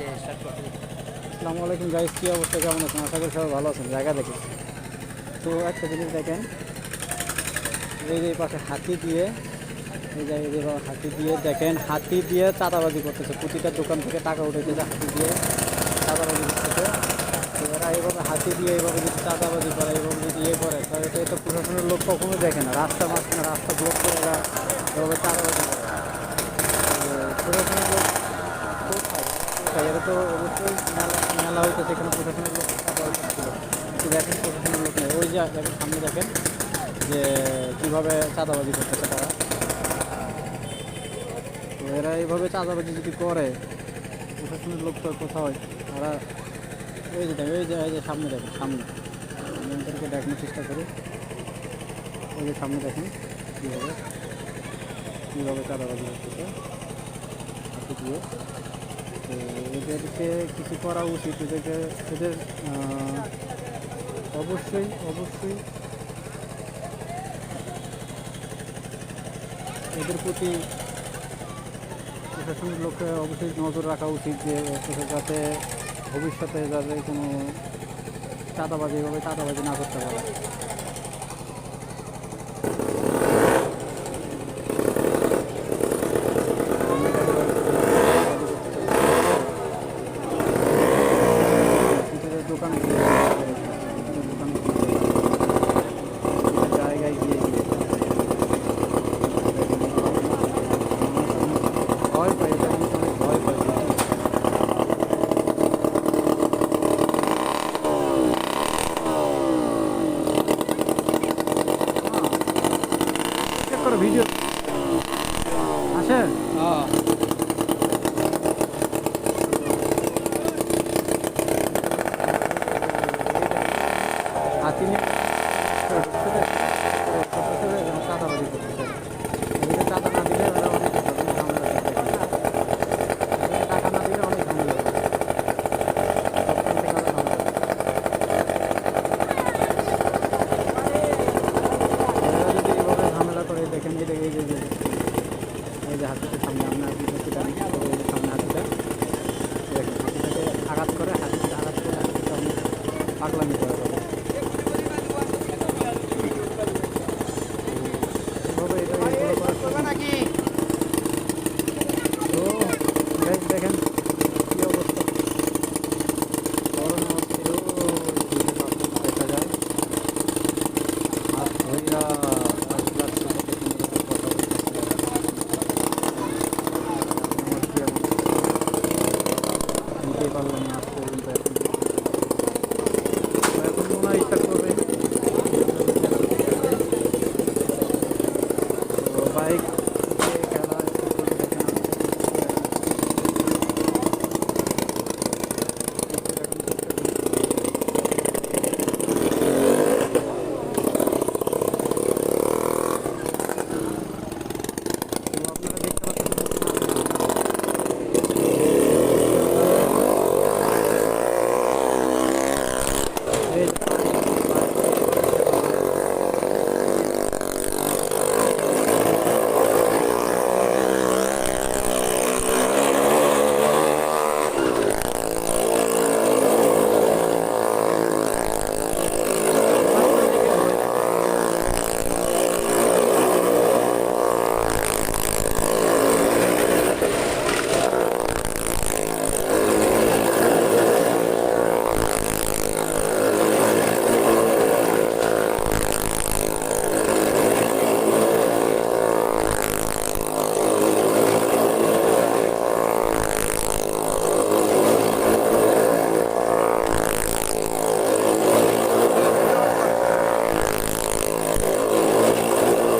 আসসালামু আলাইকুম গাইস কী অবস্থা? কেমন আছেন? আশা করি সবাই ভালো আছেন। জায়গা দেখে তো একটা জিনিস দেখেন। এই যে পাশে হাতি দিয়ে, এই যে এই যে হাতি দিয়ে দেখেন, হাতি দিয়ে চাঁদাবাজি করতেছে। প্রতিটা দোকান থেকে টাকা উঠেছে হাতি দিয়ে। চাঁদাবাজি করতেছে। এরা এইভাবে হাতি দিয়ে এইভাবে যদি চাঁদাবাজি করে, এইভাবে যদি ইয়ে করে, তাহলে এটা তো প্রশাসনের লোক কখনো দেখে না। রাস্তা মাঝখানে রাস্তা ব্লক করে এভাবে চাঁদাবাজি করে তো প্রশাসনের লোক কোথায় কোথায়? এরা তো অবশ্যই মেলা মেলা হইতে সেখানে প্রশাসনের লোক ছিল। কিন্তু দেখেন প্রশাসনের লোক নেই। ওই যে দেখেন, সামনে দেখেন যে কীভাবে চাঁদাবাজি করতেছে তারা। তো এরা এইভাবে চাঁদাবাজি যদি করে প্রশাসনের লোক তো কোথাও ওরা ওই যে দেখেন ওই যে ওই যে সামনে দেখেন, সামনে। আমি দেখানোর চেষ্টা করি। ওই যে সামনে দেখেন, কীভাবে কীভাবে চাঁদাবাজি করতেছে। হাতে দিয়ে এদেরকে কিছু করা উচিত, এদেরকে, এদের অবশ্যই অবশ্যই এদের প্রতি প্রশাসনের লোককে অবশ্যই নজর রাখা উচিত যে যাতে ভবিষ্যতে যাতে কোনো চাঁদাবাজি, এভাবে চাঁদাবাজি না করতে পারে। হ্যাঁ। হাতি নিয়ে bike.